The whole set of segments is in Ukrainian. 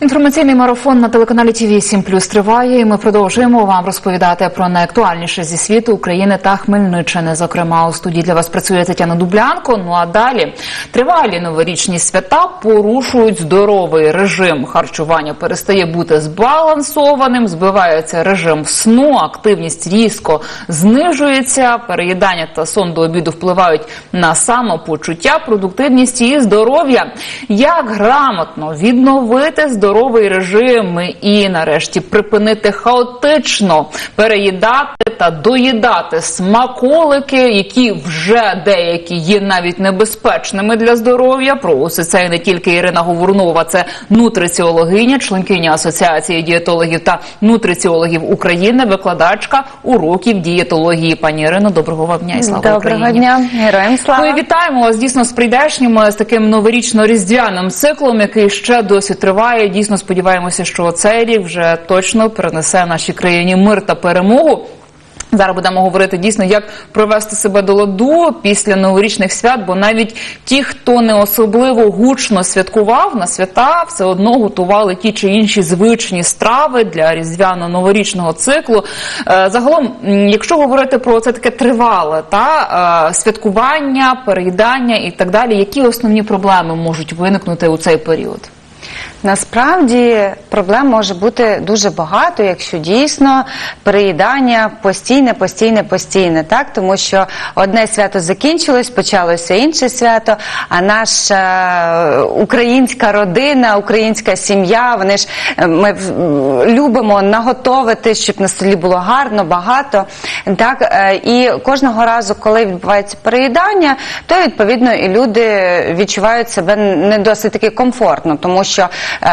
Інформаційний марафон на телеканалі ТВ 7 Плюс триває. і Ми продовжуємо вам розповідати про найактуальніше зі світу України та Хмельниччини. Зокрема, у студії для вас працює Тетяна Дублянко. Ну а далі тривалі новорічні свята порушують здоровий режим харчування. Перестає бути збалансованим, збивається режим сну, активність різко знижується. Переїдання та сон до обіду впливають на самопочуття, продуктивність і здоров'я. Як грамотно відновити здоров'я здоровий режим і нарешті припинити хаотично переїдати та доїдати смаколики, які вже деякі є навіть небезпечними для здоров'я. Про усе це не тільки Ірина Говорунова, це нутриціологиня, членкиня асоціації дієтологів та нутриціологів України, викладачка уроків дієтології. Пані Ірино, доброго вам дня і слава Доброго Україні. дня, героям слава. Ми вітаємо вас дійсно з прийдешнім з таким новорічно-різдвяним циклом, який ще досі триває. Дійсно сподіваємося, що цей рік вже точно принесе нашій країні мир та перемогу. Зараз будемо говорити дійсно, як провести себе до ладу після новорічних свят, бо навіть ті, хто не особливо гучно святкував на свята, все одно готували ті чи інші звичні страви для різдвяно-новорічного циклу. Е, Загалом, якщо говорити про це таке тривале та е, святкування, переїдання і так далі, які основні проблеми можуть виникнути у цей період? Насправді проблем може бути дуже багато, якщо дійсно переїдання постійне, постійне, постійне, так тому що одне свято закінчилось, почалося інше свято. А наша е, українська родина, українська сім'я, вони ж е, ми любимо наготовити, щоб на столі було гарно, багато. Так е, і кожного разу, коли відбувається переїдання, то відповідно і люди відчувають себе не досить таки комфортно, тому що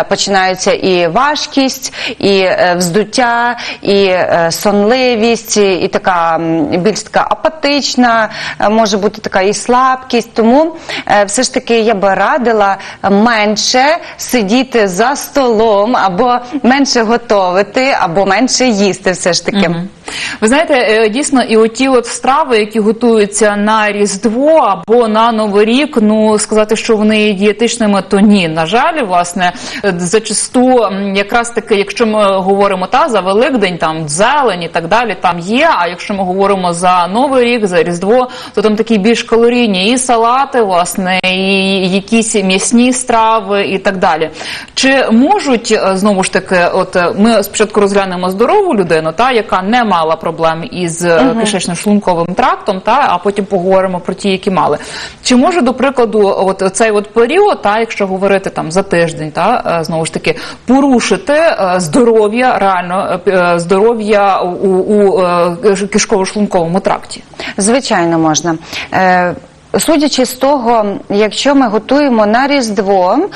починаються і важкість, і е, вздуття, і е, сонливість, і, така більш така апатична, е, може бути така і слабкість. Тому е, все ж таки я би радила менше сидіти за столом, або менше готовити, або менше їсти. Все ж таки. Ви знаєте, е, дійсно, і оті от страви, які готуються на Різдво або на Новий рік, ну сказати, що вони є дієтичними, то ні. На жаль, власне, е, зачасту, якраз таки, якщо ми говоримо та за Великдень, там зелень і так далі, там є. А якщо ми говоримо за Новий рік, за Різдво, то там такі більш калорійні і салати, власне, і якісь м'ясні страви і так далі. Чи можуть е, знову ж таки, от е, ми спочатку розглянемо здорову людину, та яка не мала проблем із е, кишечно-шлунковим трактом, та а потім поговоримо про ті, які мали. Чи може до прикладу, от цей от період, та якщо говорити там за тиждень, та е, знову ж таки порушити е, здоров'я, реально е, здоров'я у, у кишково-шлунковому тракті? Звичайно, можна. Судячи з того, якщо ми готуємо на Різдво,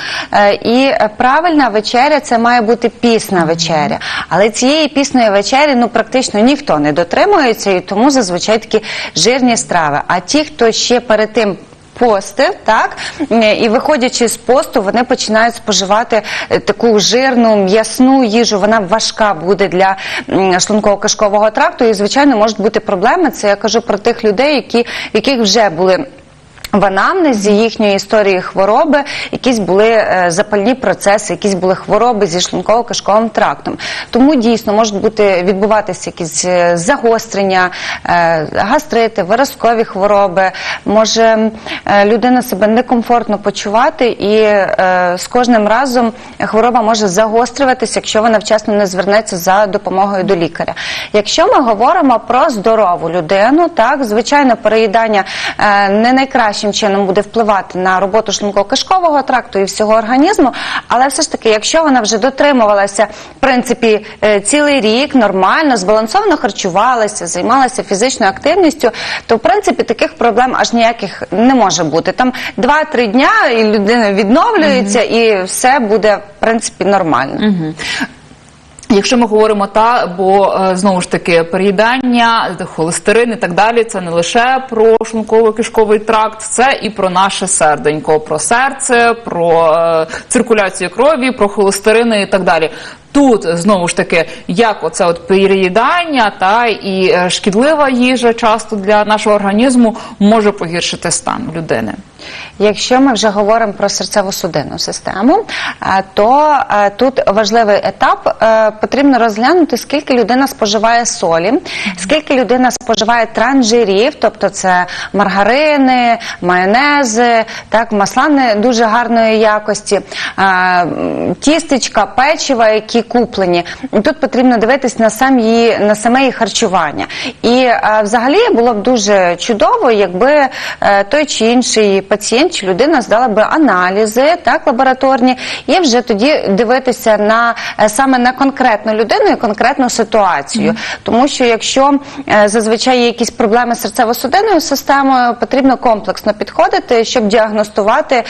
і правильна вечеря це має бути пісна вечеря. Але цієї пісної вечері ну практично ніхто не дотримується, і тому зазвичай такі жирні страви. А ті, хто ще перед тим. Постив, так Е, і виходячи з посту, вони починають споживати е, таку жирну м'ясну їжу. Вона важка буде для шлунково-кишкового тракту. І звичайно можуть бути проблеми. Це я кажу про тих людей, які яких вже були. В анамнезі їхньої історії хвороби якісь були е, запальні процеси, якісь були хвороби зі шлунково-кишковим трактом. Тому дійсно можуть бути відбуватися якісь е, загострення, е, гастрити, виразкові хвороби. Може людина себе некомфортно почувати, і з кожним разом хвороба може загострюватися, якщо вона вчасно не звернеться за допомогою до лікаря. Якщо ми говоримо про здорову людину, так звичайно, переїдання не найкращим чином буде впливати на роботу шлунково-кишкового тракту і всього організму, але все ж таки, якщо вона вже дотримувалася в принципі е, цілий рік нормально, збалансовано харчувалася, займалася фізичною активністю, то в принципі таких проблем аж ніяких не може бути. Там 2-3 дня і людина відновлюється, і все буде в принципі нормально. Якщо ми говоримо та, бо е, знову ж таки переїдання, холестерин і так далі, це не лише про шлунково-кишковий тракт, це і про наше серденько, про серце, про е, циркуляцію крові, про холестерини і так далі. Тут знову ж таки, як оце от переїдання та і е, шкідлива їжа часто для нашого організму може погіршити стан людини. Якщо ми вже говоримо про серцево-судинну систему, е, то е, тут важливий етап потрібно розглянути, скільки людина споживає солі, скільки людина споживає транжирів, тобто це маргарини, майонези, так, масла не дуже гарної якості, тістечка, печива, які куплені. І Тут потрібно дивитись на сам її на саме її харчування. І е, взагалі було б дуже чудово, якби е, той чи інший пацієнт чи людина здала би аналізи, так лабораторні, і вже тоді дивитися на е, саме на конкретну людину і конкретну ситуацію. Тому що якщо зазвичай є якісь проблеми з серцево-судинною системою, потрібно комплексно підходити, щоб діагностувати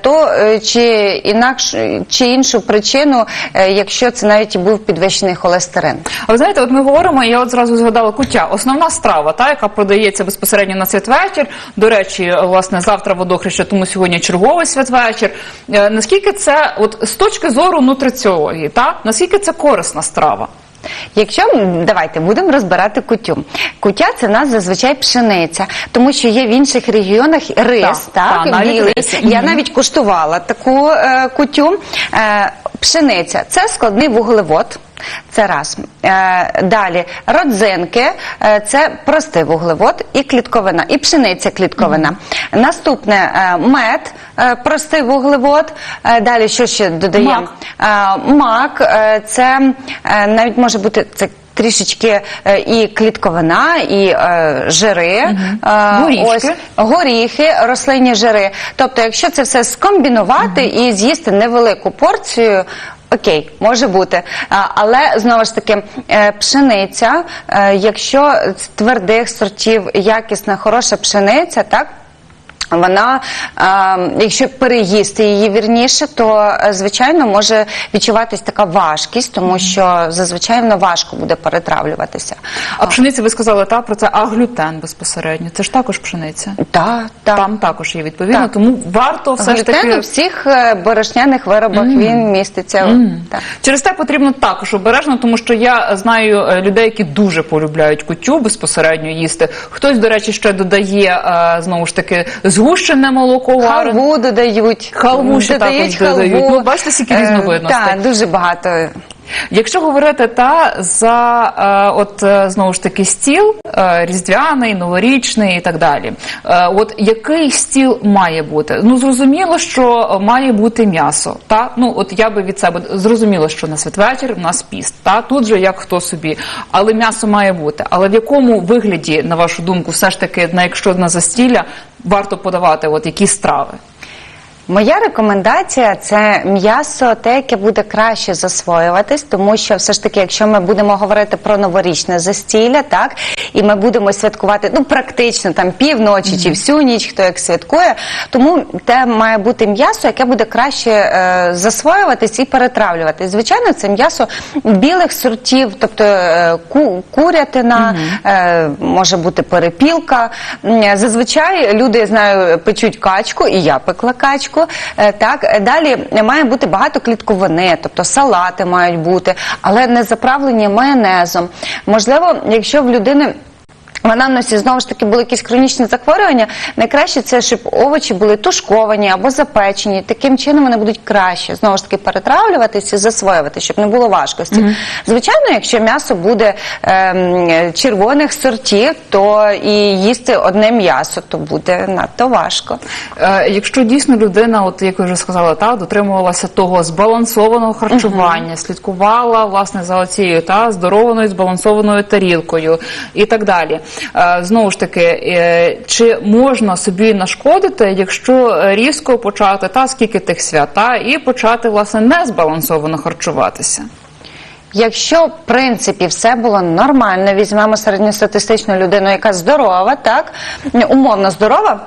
то чи інакш чи іншу причину, якщо це навіть і був підвищений холестерин. А ви знаєте, от ми говоримо, я от зразу згадала куття. Основна страва, та яка продається безпосередньо на святвечір. До речі, власне, завтра водохреща, тому сьогодні черговий святвечір. Е, Наскільки це, от з точки зору нутриціології, та наскільки це корисна страва? Якщо давайте будемо розбирати кутю. Кутя це в нас зазвичай пшениця, тому що є в інших регіонах рис, Так, так, та, навіть білий. рис. Я навіть куштувала таку е, кутю. Е, пшениця це складний вуглевод. Це раз. Е, далі родзинки е, це простий вуглевод і клітковина, і пшениця клітковина. Наступне е, мед, простий вуглевод. Далі що ще додаємо? Мак. Мак це навіть може бути це. Трішечки е, і клітковина, і е, жири, е, ось горіхи, рослинні жири. Тобто, якщо це все скомбінувати і з'їсти невелику порцію. Окей, може бути, але знову ж таки пшениця, якщо з твердих сортів якісна, хороша пшениця, так вона, якщо переїсти її вірніше, то е, звичайно може відчуватись така важкість, тому що зазвичай воно важко буде перетравлюватися. А пшениця, ви сказали, та про це, а глютен безпосередньо. Це ж також пшениця. Так, так. Там також є відповідно, Так. тому варто все ж таки у всіх е, борошняних виробах він міститься. Так. Через те потрібно також обережно, тому що я знаю е, людей, які дуже полюбляють кутю безпосередньо їсти. Хтось, до речі, ще додає знову ж таки згущене молоко. Халву додають. Халву ще також додають. Ну, бачите, скільки Е, різновидностей. Так, дуже багато. Якщо говорити та за е, от е, знову ж таки стіл е, різдвяний, новорічний і так далі. Е, от який стіл має бути? Ну зрозуміло, що має бути м'ясо. Та ну от я би від себе зрозуміло, що на святвечір у нас піст. Та тут же як хто собі, але м'ясо має бути. Але в якому вигляді, на вашу думку, все ж таки, на якщо на застілля варто подавати, от які страви? Моя рекомендація це м'ясо, те, яке буде краще засвоюватись, тому що все ж таки, якщо ми будемо говорити про новорічне застілля, так і ми будемо святкувати ну практично там півночі чи всю ніч, хто як святкує, тому те має бути м'ясо, яке буде краще е, засвоюватись і перетравлюватись. Звичайно, це м'ясо білих сортів, тобто е, ку, курятина, е, може бути перепілка. Зазвичай люди я знаю печуть качку, і я пекла качку. Е, Так далі має бути багато клітковини, тобто салати мають бути, але не заправлені майонезом. Можливо, якщо в людини. В анамнезі знову ж таки були якісь хронічні захворювання. Найкраще це, щоб овочі були тушковані або запечені. Таким чином вони будуть краще знову ж таки перетравлюватися і засвоювати, щоб не було важкості. Звичайно, якщо м'ясо буде ем, червоних сортів, то і їсти одне м'ясо, то буде надто важко. Е, Якщо дійсно людина, от як ви вже сказали, та дотримувалася того збалансованого харчування, слідкувала власне за оцією та здорованою збалансованою тарілкою і так далі. Е, Знову ж таки, е, чи можна собі нашкодити, якщо різко почати та скільки тих свята, і почати власне незбалансовано харчуватися? Якщо в принципі все було нормально, візьмемо середньостатистичну людину, яка здорова, так умовно здорова.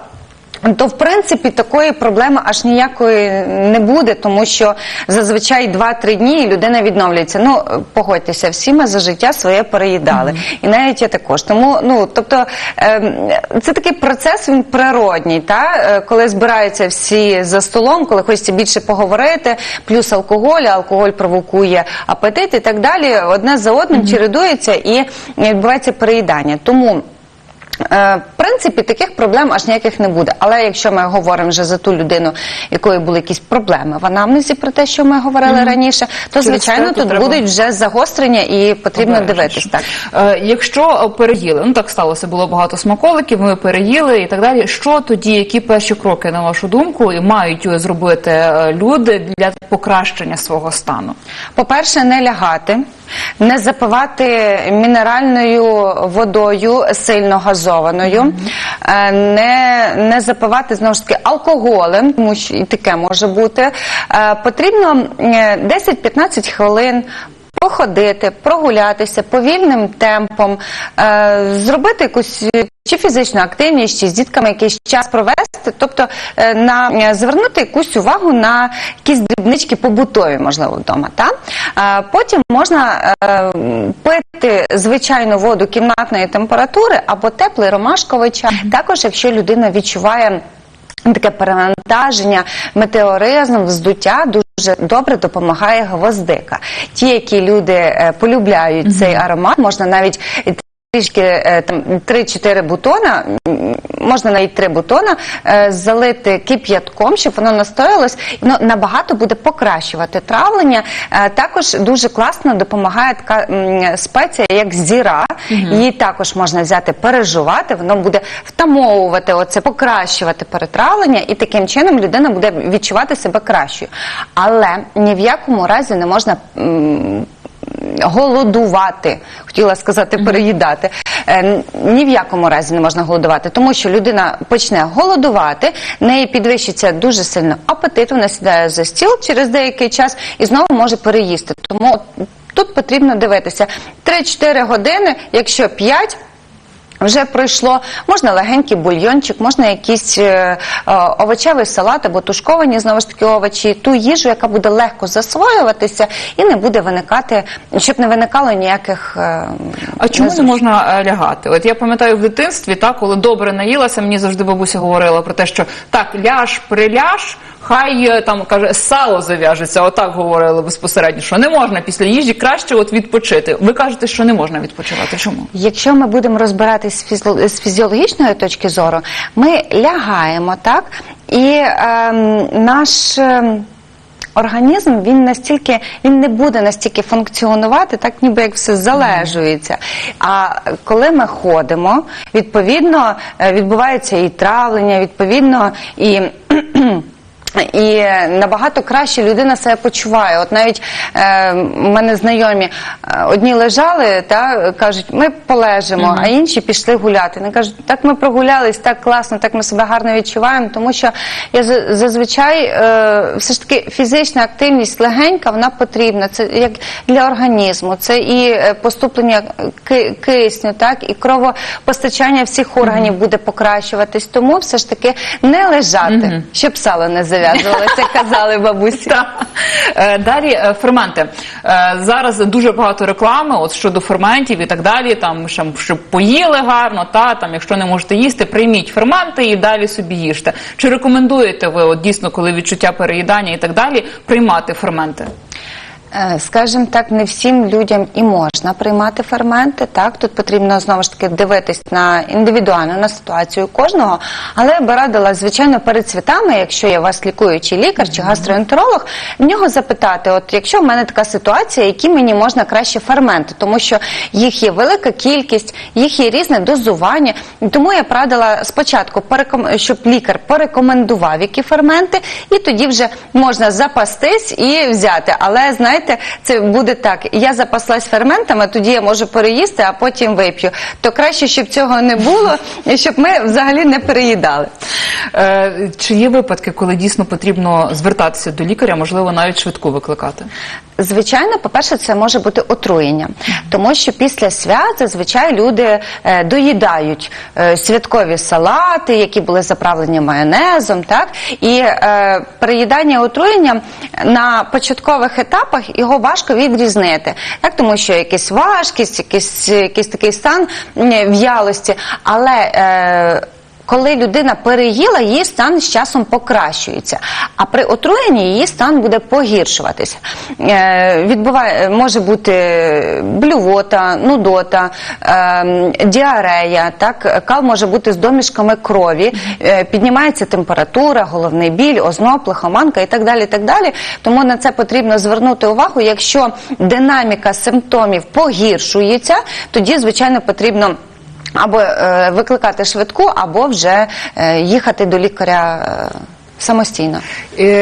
То в принципі такої проблеми аж ніякої не буде, тому що зазвичай 2-3 дні і людина відновлюється. Ну погодьтеся, всі ми за життя своє переїдали, і навіть я також. Тому ну тобто ем, це такий процес він природній, та е, коли збираються всі за столом, коли хочеться більше поговорити, плюс алкоголь, алкоголь провокує апетит і так далі. Одне за одним чередується і відбувається переїдання. Тому. Е, В принципі, таких проблем аж ніяких не буде. Але якщо ми говоримо вже за ту людину, якої були якісь проблеми в анамнезі про те, що ми говорили раніше, то звичайно тут треба будуть вже загострення і потрібно Обережніше. дивитись так. Е, Якщо е, переїли, ну так сталося, було багато смаколиків, ми переїли і так далі. Що тоді, які перші кроки, на вашу думку, і мають зробити люди для покращення свого стану? По-перше, не лягати, не запивати мінеральною водою сильно газованою, е, не, не запивати знову ж таки алкоголем, тому що і таке може бути. Е, Потрібно е, 10-15 хвилин. Походити, прогулятися повільним темпом, е, зробити якусь е, чи фізичну активність, чи з дітками якийсь час провести, тобто е, на е, звернути якусь увагу на якісь дрібнички побутові, можливо, вдома. Та? Е, потім можна е, пити звичайну воду кімнатної температури або теплий ромашковий чай. Також, якщо людина відчуває. Таке перевантаження метеоризм, вздуття дуже добре допомагає гвоздика. Ті, які люди е, полюбляють цей аромат, можна навіть трішки е, там 3-4 бутона, можна навіть 3 бутона е, залити кип'ятком, щоб воно настоялось, воно набагато буде покращувати травлення. Е, Також дуже класно допомагає така спеція, як зіра. Її також можна взяти, пережувати, воно буде втамовувати оце, покращувати перетравлення, і таким чином людина буде відчувати себе кращою. Але ні в якому разі не можна. Голодувати, хотіла сказати, переїдати. Е, Ні в якому разі не можна голодувати, тому що людина почне голодувати, в неї підвищиться дуже сильно апетит, вона сідає за стіл через деякий час і знову може переїсти. Тому тут потрібно дивитися 3-4 години, якщо 5, вже пройшло, можна легенький бульйончик, можна якийсь е, е, овочевий салат або тушковані знову ж таки овочі, ту їжу, яка буде легко засвоюватися і не буде виникати, щоб не виникало ніяких. е, А чому не можна лягати? От я пам'ятаю в дитинстві, так, коли добре наїлася, мені завжди бабуся говорила про те, що так, ляж, приляж, хай е, там каже, сало зав'яжеться. Отак говорили безпосередньо, що не можна після їжі краще от відпочити. Ви кажете, що не можна відпочивати. Чому? Якщо ми будемо розбиратись з, фізіо- з фізіологічної точки зору, ми лягаємо так, і ем, наш. ем, Організм він настільки він не буде настільки функціонувати, так ніби як все залежується. А коли ми ходимо, відповідно е, відбувається і травлення, відповідно і. І набагато краще людина себе почуває. От навіть е, мене знайомі е, одні лежали та кажуть, ми полежимо, а інші пішли гуляти. Вони кажуть, так ми прогулялись, так класно, так ми себе гарно відчуваємо. Тому що я зазвичай е, все ж таки фізична активність легенька, вона потрібна. Це як для організму, це і е, поступлення ки- кисню, так і кровопостачання всіх органів буде покращуватись. Тому все ж таки не лежати, щоб сало не зав'язувалося, казали бабусі. Е, Далі е, ферменти. Е, Зараз дуже багато реклами от щодо ферментів і так далі. Там щоб поїли гарно, та там, якщо не можете їсти, прийміть ферменти і далі собі їжте. Чи рекомендуєте ви от дійсно, коли відчуття переїдання і так далі, приймати ферменти? Е, Скажімо так, не всім людям і можна приймати ферменти. Так, тут потрібно знову ж таки дивитись на індивідуально на ситуацію кожного. Але я би радила, звичайно, перед святами, якщо є у вас лікуючий лікар чи гастроентеролог, в нього запитати: от якщо в мене така ситуація, які мені можна краще ферменти, тому що їх є велика кількість, їх є різне дозування. Тому я б радила спочатку, щоб лікар порекомендував які ферменти, і тоді вже можна запастись і взяти. Але знаєте, це буде так: я запаслась ферментами, тоді я можу переїсти, а потім вип'ю. То краще, щоб цього не було, і щоб ми взагалі не переїдали. Е, Чи є випадки, коли дійсно потрібно звертатися до лікаря, можливо, навіть швидку викликати? Звичайно, по-перше, це може бути отруєння, тому що після свят зазвичай люди е, доїдають е, святкові салати, які були заправлені майонезом, так? І е, приїдання отруєння на початкових етапах його важко відрізнити, так тому що якась важкість, якийсь, якийсь такий стан м, в'ялості, але е, коли людина переїла, її стан з часом покращується. А при отруєнні її стан буде погіршуватися. Е, відбуває, може бути блювота, нудота, е, діарея, так? кал може бути з домішками крові, е, піднімається температура, головний біль, озноб, лихоманка і так далі. І так далі. Тому на це потрібно звернути увагу. Якщо динаміка симптомів погіршується, тоді, звичайно, потрібно або е, викликати швидку, або вже е, їхати до лікаря е, самостійно.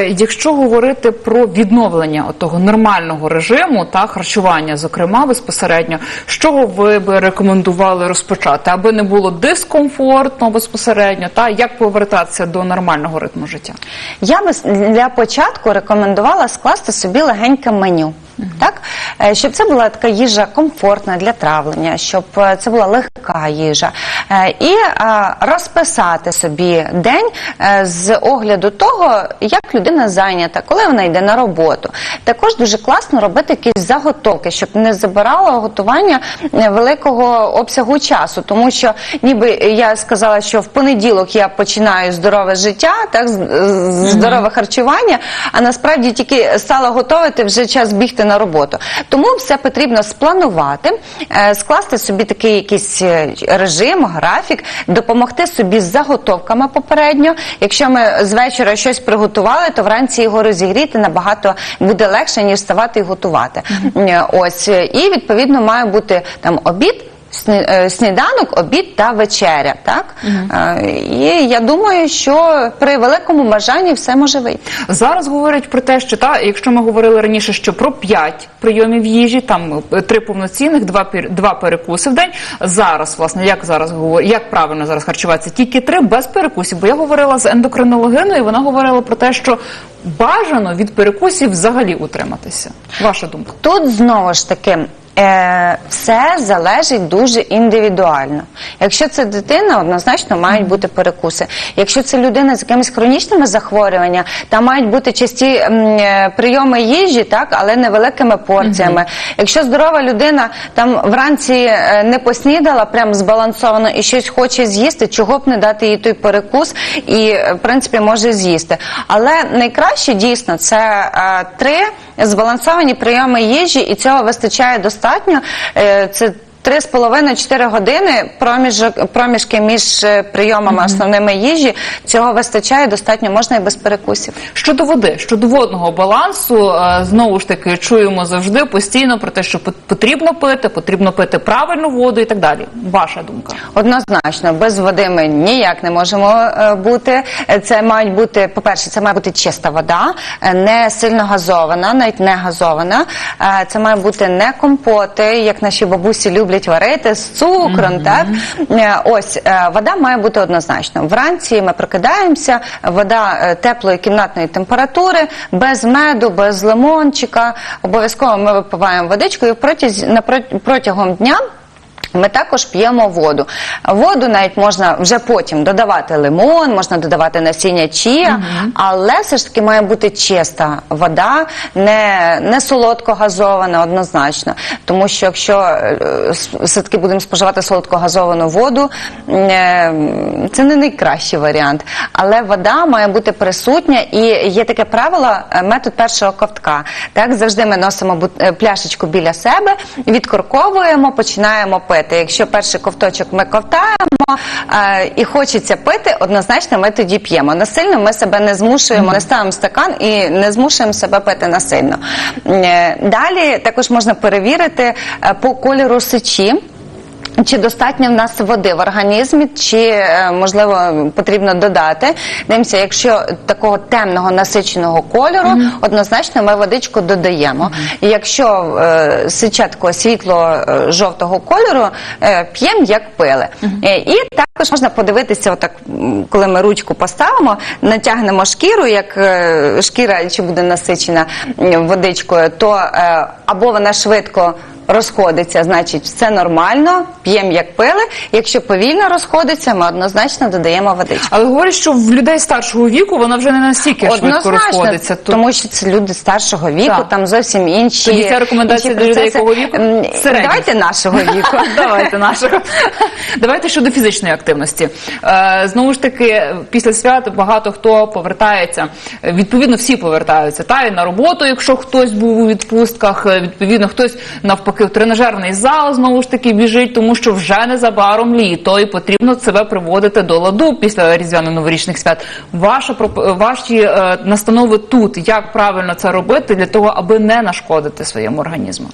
Якщо говорити про відновлення того нормального режиму та харчування, зокрема безпосередньо, з чого ви би рекомендували розпочати, аби не було дискомфортно безпосередньо, та як повертатися до нормального ритму життя? Я би для початку рекомендувала скласти собі легеньке меню. Так, Е, щоб це була така їжа комфортна для травлення, щоб е, це була легка їжа, Е, і розписати собі день з огляду того, як людина зайнята, коли вона йде на роботу. Також дуже класно робити якісь заготовки, щоб не забирало готування великого обсягу часу, тому що ніби я сказала, що в понеділок я починаю здорове життя, так здорове харчування, а насправді тільки стала готувати вже час бігти на роботу. Тому все потрібно спланувати, е, скласти собі такий якийсь е, режим, графік, допомогти собі з заготовками попередньо. Якщо ми з вечора щось приготували, то вранці його розігріти набагато буде легше, ніж ставати і готувати. Е, Ось і відповідно має бути там обід. Сні- е, Сніданок, обід та вечеря, так Е, і я думаю, що при великому бажанні все може вийти. Зараз говорять про те, що та якщо ми говорили раніше, що про 5 прийомів їжі, там е, три повноцінних, два два перекуси в день. Зараз, власне, як зараз говорять, як правильно зараз харчуватися? Тільки три без перекусів. Бо я говорила з ендокринологиною, і вона говорила про те, що бажано від перекусів взагалі утриматися. Ваша думка? Тут знову ж таки. Е, все залежить дуже індивідуально. Якщо це дитина, однозначно мають бути перекуси. Якщо це людина з якимись хронічними захворюваннями, там мають бути часті е, прийоми їжі, так, але невеликими порціями. Якщо здорова людина там вранці е, не поснідала, прям збалансовано і щось хоче з'їсти, чого б не дати їй той перекус, і е, в принципі може з'їсти. Але найкраще дійсно це е, три збалансовані прийоми їжі, і цього вистачає достатньо. Е, Це 3,5-4 години проміжок, проміжки між е, прийомами основними їжі. Цього вистачає достатньо, можна і без перекусів. Щодо води, щодо водного балансу, е, знову ж таки чуємо завжди постійно про те, що пот- потрібно пити, потрібно пити правильну воду і так далі. Ваша думка? Однозначно, без води ми ніяк не можемо е, бути. Це мають бути, по-перше, це має бути чиста вода, не сильно газована, навіть не газована. Це має бути не компоти, як наші бабусі люблять варити з цукром. Так Е, ось е, вода має бути однозначно. Вранці ми прокидаємося, вода е, теплої кімнатної температури, без меду, без лимончика. Обов'язково ми випиваємо водичку і протягом дня. Ми також п'ємо воду. Воду навіть можна вже потім додавати лимон, можна додавати насіння чія, але все ж таки має бути чиста вода, не, не солодко газована однозначно. Тому що якщо е, все-таки будемо споживати солодко газовану воду, е, це не найкращий варіант. Але вода має бути присутня і є таке правило е, метод першого ковтка. Так завжди ми носимо пляшечку біля себе, відкорковуємо, починаємо пити. Якщо перший ковточок ми ковтаємо е, і хочеться пити, однозначно ми тоді п'ємо. Насильно ми себе не змушуємо, не ставимо стакан і не змушуємо себе пити насильно. Е, Далі також можна перевірити е, по кольору сечі. Чи достатньо в нас води в організмі, чи е, можливо потрібно додати? Дивимося, якщо такого темного насиченого кольору, однозначно ми водичку додаємо. І Якщо е, сиче такого світло е, жовтого кольору, е, п'ємо як пили. Е, І також можна подивитися, отак, коли ми ручку поставимо, натягнемо шкіру, як е, шкіра чи буде насичена водичкою, то е, або вона швидко розходиться, значить все нормально, п'ємо як пили. Якщо повільно розходиться, ми однозначно додаємо водичку. Але говорять, що в людей старшого віку вона вже не настільки швидко розходиться. То- тому що це люди старшого віку, Так. там зовсім інші. Тоді ця рекомендація інші для людей якого віку? М, Середніх. Давайте нашого віку. Давайте нашого. Давайте щодо фізичної активності. Е, Знову ж таки, після свят багато хто повертається. Відповідно, всі повертаються. Та і на роботу, якщо хтось був у відпустках, е, відповідно, хтось навпаки в тренажерний зал знову ж таки біжить, тому що вже незабаром літо і потрібно себе приводити до ладу після різдвяно-новорічних свят. Ваша ваші е, настанови тут, як правильно це робити для того, аби не нашкодити своєму організму.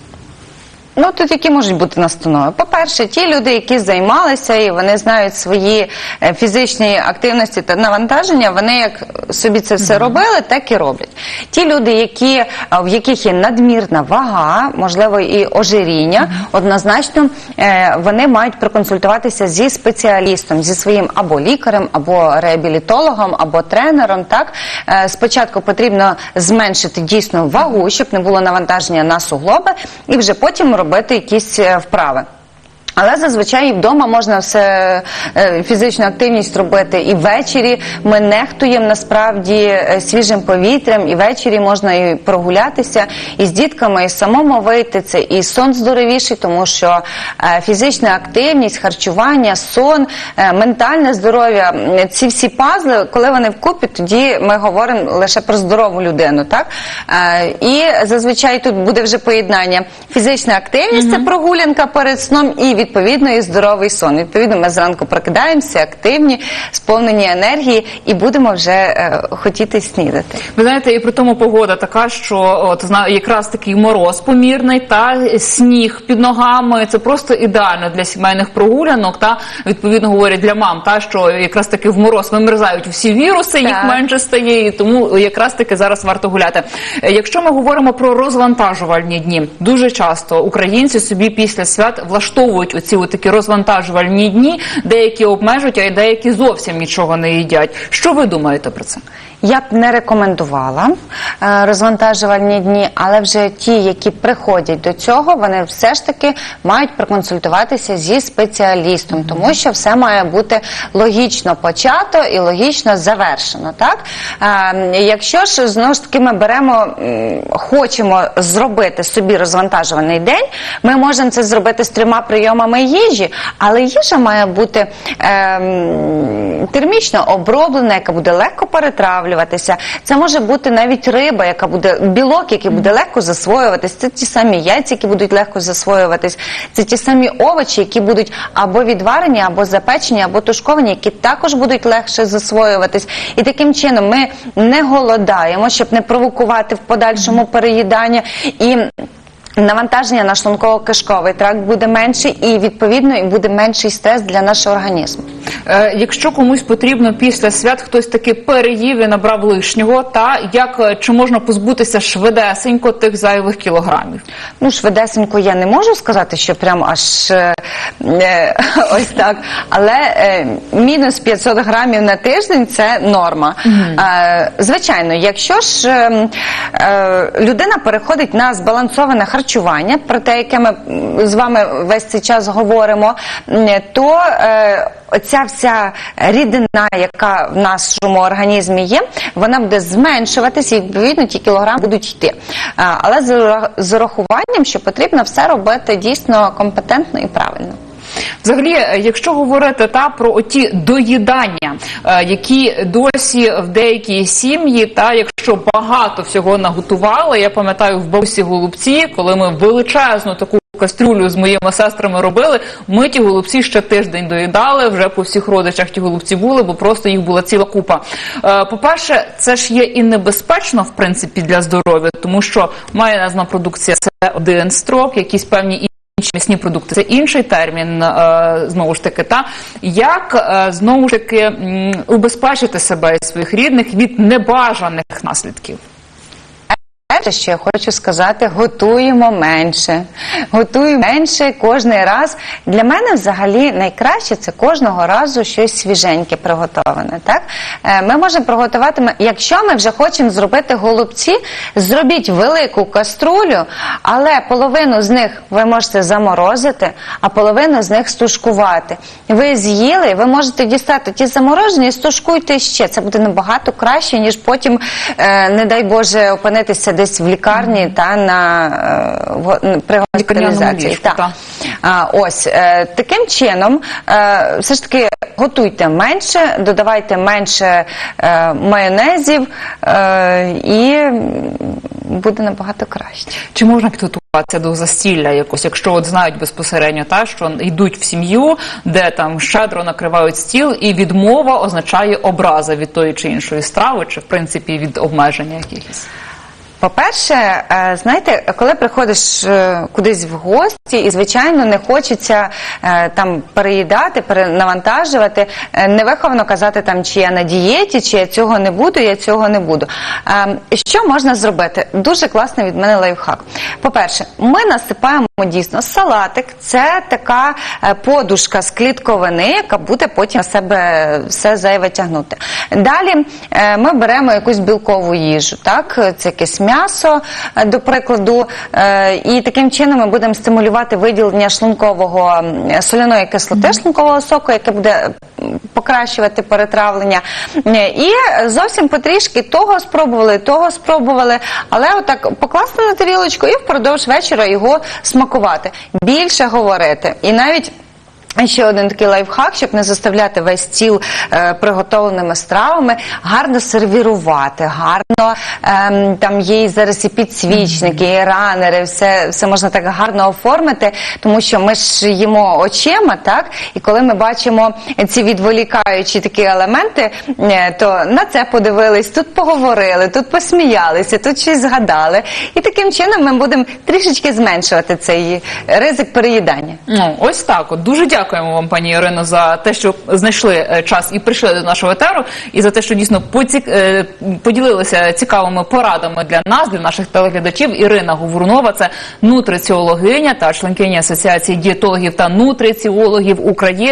Ну тут які можуть бути настанови? По-перше, ті люди, які займалися і вони знають свої е, фізичні активності та навантаження, вони як собі це все робили, так і роблять. Ті люди, які е, в яких є надмірна вага, можливо, і ожиріння, однозначно е, вони мають проконсультуватися зі спеціалістом, зі своїм або лікарем, або реабілітологом, або тренером. Так спочатку потрібно зменшити дійсно вагу, щоб не було навантаження на суглоби, і вже потім робити якісь е, вправи. Але зазвичай і вдома можна все е, фізичну активність робити і ввечері. Ми нехтуємо насправді е, свіжим повітрям, і ввечері можна і прогулятися і з дітками, і самому вийти. Це і сон здоровіший, тому що е, фізична активність, харчування, сон, ментальне здоров'я ці всі пазли, коли вони вкупі, тоді ми говоримо лише про здорову людину. Так і зазвичай тут буде вже поєднання фізична активність, це прогулянка перед сном і відповідно і здоровий сон. Відповідно, ми зранку прокидаємося, активні, сповнені енергії і будемо вже е, хотіти снідати. Ви знаєте, і при тому погода така, що от якраз такий мороз помірний та сніг під ногами. Це просто ідеально для сімейних прогулянок. Та відповідно говорять для мам, та що якраз таки в мороз вимерзають всі віруси, їх менше стає, і тому якраз таки зараз варто гуляти. Е, Якщо ми говоримо про розвантажувальні дні, дуже часто українці собі після свят влаштовують оці от такі розвантажувальні дні, деякі обмежують, а деякі зовсім нічого не їдять. Що ви думаєте про це? Я б не рекомендувала е, розвантажувальні дні, але вже ті, які приходять до цього, вони все ж таки мають проконсультуватися зі спеціалістом, тому що все має бути логічно почато і логічно завершено. Так Е, якщо ж знову ж таки ми беремо, хочемо зробити собі розвантажувальний день, ми можемо це зробити з трьома прийомами їжі, але їжа має бути ем, термічно оброблена, яка буде легко перетравлюватися. Це може бути навіть риба, яка буде білок, який буде легко засвоюватись. Це ті самі яйця, які будуть легко засвоюватись. Це ті самі овочі, які будуть або відварені, або запечені, або тушковані, які також будуть легше засвоюватись. І таким чином ми не голодаємо, щоб не провокувати в подальшому переїдання і. Навантаження на шлунково-кишковий тракт буде менше, і відповідно і буде менший стрес для нашого організму. Е, Якщо комусь потрібно після свят хтось таки переїв і набрав лишнього, та як е, чи можна позбутися швидесенько тих зайвих кілограмів? Ну, швидесенько я не можу сказати, що прям аж е, е, ось так. Але е, мінус 500 грамів на тиждень це норма. Е, звичайно, якщо ж е, е, людина переходить на збалансоване харчування, про те, яке ми з вами весь цей час говоримо, то е, Оця вся рідина, яка в нашому організмі є, вона буде зменшуватися, і відповідно ті кілограми будуть йти. Але з урахуванням, що потрібно все робити дійсно компетентно і правильно. Взагалі, е, якщо говорити та про оті доїдання, е, які досі в деякій сім'ї, та якщо багато всього наготували, я пам'ятаю в бабусі голубці, коли ми величезну таку. Кастрюлю з моїми сестрами робили. Ми ті голубці ще тиждень доїдали. Вже по всіх родичах ті голубці були, бо просто їх була ціла купа. Е, По-перше, це ж є і небезпечно в принципі для здоров'я, тому що майонезна продукція це один строк, якісь певні м'ясні продукти. Це інший термін, е, знову ж таки. Та як е, знову ж таки убезпечити себе і своїх рідних від небажаних наслідків? Перше, що я хочу сказати, готуємо менше. Готуємо менше кожен раз. Для мене взагалі найкраще це кожного разу щось свіженьке приготоване. Так? Е, Ми можемо приготувати, якщо ми вже хочемо зробити голубці, зробіть велику каструлю, але половину з них ви можете заморозити, а половину з них стушкувати. Ви з'їли, ви можете дістати ті заморожені і стушкуйте ще. Це буде набагато краще, ніж потім, е, не дай Боже, опинитися десь в лікарні та на е, в- при госпіталізації. ліжку, Так. та. А, ось е, таким чином, е, все ж таки готуйте менше, додавайте менше е, майонезів е, і буде набагато краще. Чи можна підготуватися до застілля якось, якщо от знають безпосередньо та що йдуть в сім'ю, де там щедро накривають стіл, і відмова означає образа від тої чи іншої страви, чи в принципі від обмеження якихось? По-перше, е, знаєте, коли приходиш е, кудись в гості, і звичайно не хочеться е, там переїдати, перенавантажувати, невиховано казати там, чи я на дієті, чи я цього не буду, я цього не буду. Що можна зробити? Дуже класний від мене лайфхак. По-перше, ми насипаємо дійсно салатик. Це така подушка з клітковини, яка буде потім на себе все зайве тягнути. Далі ми беремо якусь білкову їжу, так це якесь м'ясо, е, до прикладу, е, і таким чином ми будемо стимулювати виділення шлункового соляної кислоти, шлункового соку, яке буде покращувати перетравлення. Е, І зовсім потрішки того спробували, того спробували, але отак покласти на тарілочку і впродовж вечора його смакувати, більше говорити. І навіть Ще один такий лайфхак, щоб не заставляти весь стіл е, приготовленими стравами, гарно сервірувати, гарно ем, там є і зараз і підсвічники, і ранери, все, все можна так гарно оформити, тому що ми ж їмо очима, так? І коли ми бачимо ці відволікаючі такі елементи, е, то на це подивились, тут поговорили, тут посміялися, тут щось згадали. І таким чином ми будемо трішечки зменшувати цей ризик переїдання. Ну, ось так. От дуже дякуємо вам, пані Ірино, за те, що знайшли е, час і прийшли до нашого етеру, і за те, що дійсно поці... е, поділилися цікавими порадами для нас, для наших телеглядачів. Ірина Говорунова, це нутриціологиня та членкиня Асоціації дієтологів та нутриціологів України.